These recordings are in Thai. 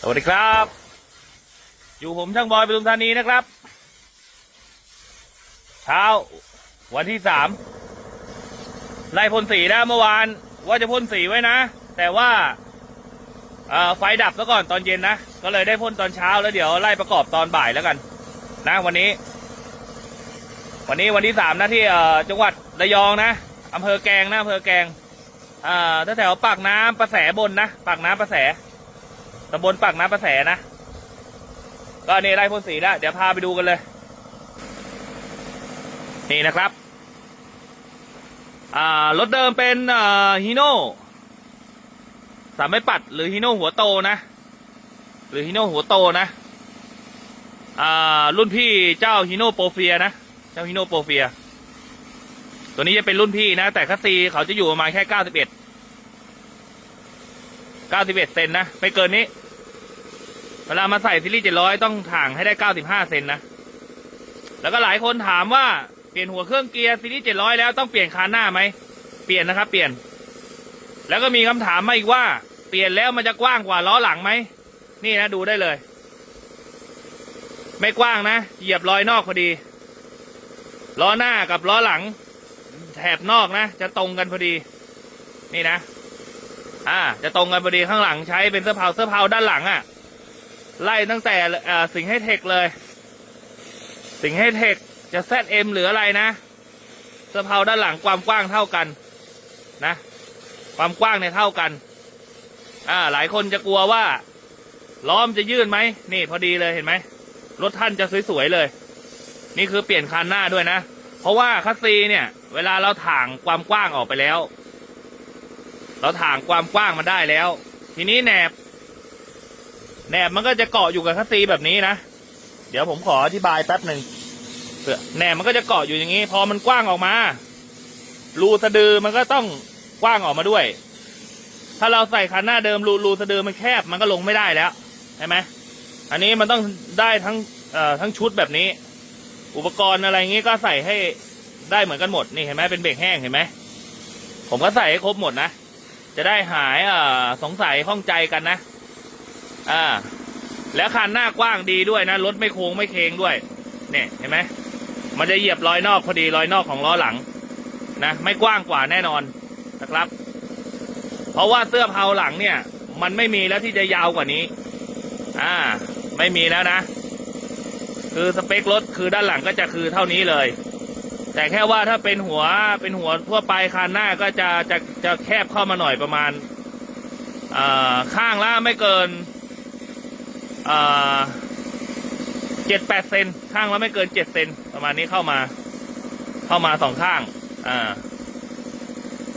สวัสดีครับ อยู่ผมช่างบอยปทุมธานีนะครับ เช้า วันที่สามไล่พ่นสีนะเมื่อวาน ว่าจะพ่นสีไว้นะ แต่ว่าไฟดับซะก่อนตอนเย็นนะ ก็เลยได้พ่นตอนเช้าแล้วเดี๋ยวไล่ประกอบตอนบ่ายแล้วกัน นะวันนี้ วันนี้วันที่สามนะที่จังหวัดระยองนะอำเภอแกงนะอำเภอแกงอ่าแถวๆปากน้ำประแสบนนะ ปากน้ำประแสำบลปากน้ำประแสนะ ก็นี่ไล่พ่นสีแล้ว เดี๋ยวพาไปดูกันเลย นี่นะครับ อ่ารถเดิมเป็นฮีโน่สามไม่ปัดหรือฮีโน่หัวโตนะ หรือฮีโน่หัวโตนะอ่ารุ่นพี่เจ้าฮีโน่โปรเฟียนะ เจ้าฮีโน่โปรเฟีย ตัวนี้จะเป็นรุ่นพี่นะ แต่คัสซีเขาจะอยู่ประมาณแค่เก้าสิบเอ็ดเก้าสิบเอ็ดเซนนะ ไม่เกินนี้ เวลามาใส่ซีรีส์เจ็ดร้อยต้องถ่างให้ได้เก้าสิบห้าเซนนะ แล้วก็หลายคนถามว่าเปลี่ยนหัวเครื่องเกียร์ซีรีส์เจ็ดร้อยแล้วต้องเปลี่ยนคานหน้าไหม เปลี่ยนนะครับ เปลี่ยน แล้วก็มีคำถามมาอีกว่า เปลี่ยนแล้วมันจะกว้างกว่าล้อหลังไหม นี่นะดูได้เลย ไม่กว้างนะ เหยียบรอยนอกพอดี ล้อหน้ากับล้อหลัง แถบนอกนะ จะตรงกันพอดี นี่นะ อ่า จะตรงกันพอดีข้างหลังใช้เป็นเสื้อเผาเสื้อเผาด้านหลังอะ่ะ ไล่ตั้งแต่สิงให้เทคเลย สิงให้เทคจะแซดเอ็มหรืออะไรนะเสื้อเผาด้านหลังความกว้างเท่ากันนะ ความกว้างเนี่ยเท่ากัน อ่า หลายคนจะกลัวว่า ล้อมจะยื่นไหมนี่พอดีเลยเห็นไหมรถท่านจะสวยๆเลย นี่คือเปลี่ยนคันหน้าด้วยนะ เพราะว่าคัสซีเนี่ย เวลาเราถ่างความกว้างออกไปแล้ว เราถ่างความกว้างมันได้แล้ว ทีนี้แหนบ แหนบมันก็จะเกาะอยู่กับคัสซีแบบนี้นะ เดี๋ยวผมขออธิบายแป๊บหนึ่งเผื่อแหนบมันก็จะเกาะอยู่อย่างนี้ พอมันกว้างออกมา รูสะดือมันก็ต้องกว้างออกมาด้วย ถ้าเราใส่คันหน้าเดิมรูรูสะดือมันแคบมันก็ลงไม่ได้แล้วใช่ไหมอันนี้มันต้องได้ทั้งทั้งชุดแบบนี้ อุปกรณ์อะไรอย่างงี้ก็ใส่ให้ได้เหมือนกันหมดนี่เห็นไหมเป็นเบรกแห้งเห็นไหมผมก็ใส่ให้ครบหมดนะจะได้หายสงสัยข้องใจกันนะ อ่า แล้วคันหน้ากว้างดีด้วยนะรถไม่โค้งไม่เคงด้วย เนี่ยเห็นไหมมันจะเหยียบรอยนอกพอดีรอยนอกของล้อหลัง นะไม่กว้างกว่าแน่นอนนะครับ เพราะว่าเสื้อเผาหลังเนี่ย มันไม่มีแล้วที่จะยาวกว่านี้ อ่า ไม่มีแล้วนะ คือสเปครถคือด้านหลังก็จะคือเท่านี้เลย แต่แค่ว่าถ้าเป็นหัวเป็นหัวทั่วไปคันหน้าก็จะจะจะแคบเข้ามาหน่อยประมาณอ่าข้างละไม่เกิน เจ็ดแปดเซนข้างละไม่เกินเจ็ดเซนประมาณนี้เข้ามา เข้ามาสองข้าง อ่า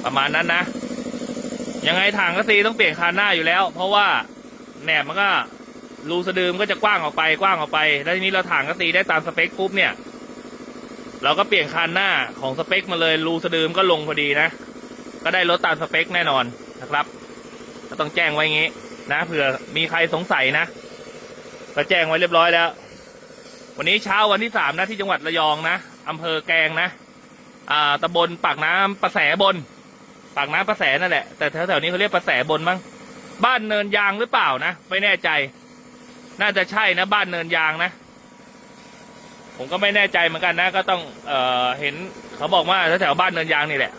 ประมาณนั้นนะยังไงถังกระซีต้องเปลี่ยนคานหน้าอยู่แล้ว เพราะว่าแหนบมันก็รูสะดือมก็จะกว้างออกไปกว้างออกไป แล้วทีนี้เราถังกระซีได้ตามสเปคปุ๊บเนี่ย เราก็เปลี่ยนคานหน้าของสเปคมาเลยรูสะดือมก็ลงพอดีนะ ก็ได้รถตามสเปคแน่นอนนะครับ ก็ต้องแจ้งไว้งี้นะเผื่อมีใครสงสัยนะ ก็แจ้งไว้เรียบร้อยแล้ว วันนี้เช้าวันที่สามนะที่จังหวัดระยองนะอำเภอแกงนะ อ่าตำบลปากน้ำประแสบน ปากน้ำประแสนั่นแหละ แต่แถวๆนี้เขาเรียกประแสบนมั้งบ้านเนินยางหรือเปล่านะไม่แน่ใจ น่าจะใช่นะ บ้านเนินยางนะผมก็ไม่แน่ใจเหมือนกันนะ ก็ต้องเอ่อเห็นเขาบอกว่าแถวๆบ้านเนินยางนี่แหละ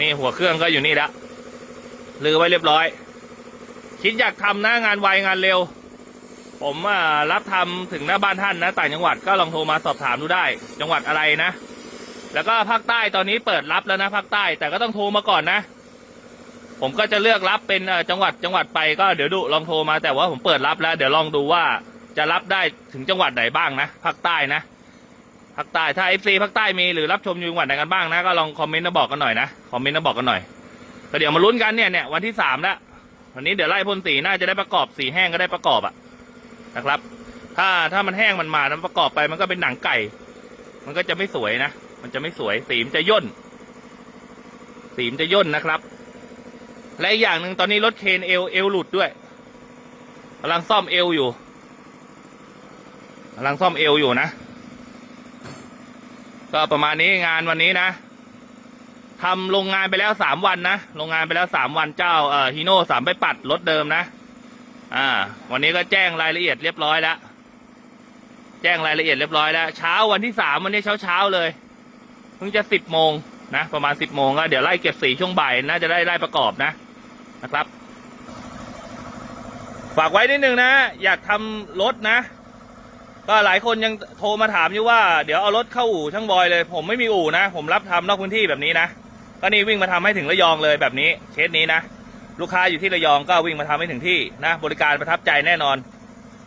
นี่หัวเครื่องก็อยู่นี่แล้วลือไว้เรียบร้อย คิดอยากทำนะงานไวงานเร็ว ผมรับทำถึงหน้าบ้านท่านนะต่างจังหวัดก็ลองโทรมาสอบถามดูได้ จังหวัดอะไรนะ แล้วก็ภาคใต้ตอนนี้เปิดรับแล้วนะภาคใต้แต่ก็ต้องโทรมาก่อนนะ ผมก็จะเลือกรับเป็นจังหวัดจังหวัดไปก็เดี๋ยวดูลองโทรมาแต่ว่าผมเปิดรับแล้ว เดี๋ยวลองดูว่าจะรับได้ถึงจังหวัดไหนบ้างนะภาคใต้นะภาคใต้ถ้าเอฟซีภาคใต้มีหรือรับชมอยู่จังหวัดไหนกันบ้างนะก็ลองคอมเมนต์มาบอกกันหน่อยนะคอมเมนต์มาบอกกันหน่อยก็เดี๋ยวมาลุ้นกันเนี่ยเนี่ยวันที่สามแล้ว วันนี้เดี๋ยวไล่พ่นสีน่าจะได้ประกอบสีแห้งก็ได้ประกอบอะนะครับ ถ้าถ้ามันแห้งมันมาแล้วประกอบไปมันก็เป็นหนังไก่ มันก็จะไม่สวยนะมันจะไม่สวยสีมนจะย่น สีมนจะย่นนะครับ และอีกอย่างหนึ่งตอนนี้รถเคนเอลเอลหลุดด้วยกำลังซ่อมเอลอยู่กำลังซ่อมเอลอยู่นะ ก็ประมาณนี้งานวันนี้นะ ทำโรงงานไปแล้วสามวันนะโรงงานไปแล้วสามวันเจ้าเอ่อฮีโน่สามไปปัดรถเดิมนะ อ่า วันนี้ก็แจ้งรายละเอียดเรียบร้อยแล้ว แจ้งรายละเอียดเรียบร้อยแล้วเช้าวันที่สามวันนี้เช้าเช้าเลยเพิ่งจะสิบโมงนะประมาณสิบโมงก็เดี๋ยวไล่เก็บสีช่วงบ่ายน่าจะได้ไล่ประกอบนะนะครับ ฝากไว้นิดนึงนะอยากทำรถนะ ก็หลายคนยังโทรมาถามอยู่ว่าเดี๋ยวเอารถเข้าอู่ช่างบอยเลย ผมไม่มีอู่นะ ผมรับทำนอกพื้นที่แบบนี้นะ ก็นี่วิ่งมาทำให้ถึงระยองเลยแบบนี้เคสนี้นะ ลูกค้าอยู่ที่ระยองก็วิ่งมาทำให้ถึงที่นะ บริการประทับใจแน่นอน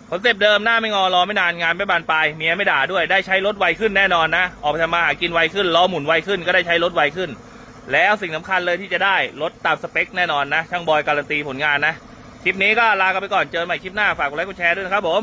คอนเซปต์เดิมหน้าไม่งอรอไม่นานงานไม่บานปลายเมียไม่ด่าด้วยได้ใช้รถไวขึ้นแน่นอนนะ ออกไปทำมาหากินไวขึ้นล้อหมุนไวขึ้นก็ได้ใช้รถไวขึ้น แล้วสิ่งสำคัญเลยที่จะได้รถตามสเปคแน่นอนนะ ช่างบอยการันตีผลงานนะคลิปนี้ก็ลากันไปก่อนเจอกันใหม่คลิปหน้าฝากกดไลค์กดแชร์ด้วยนะครับผม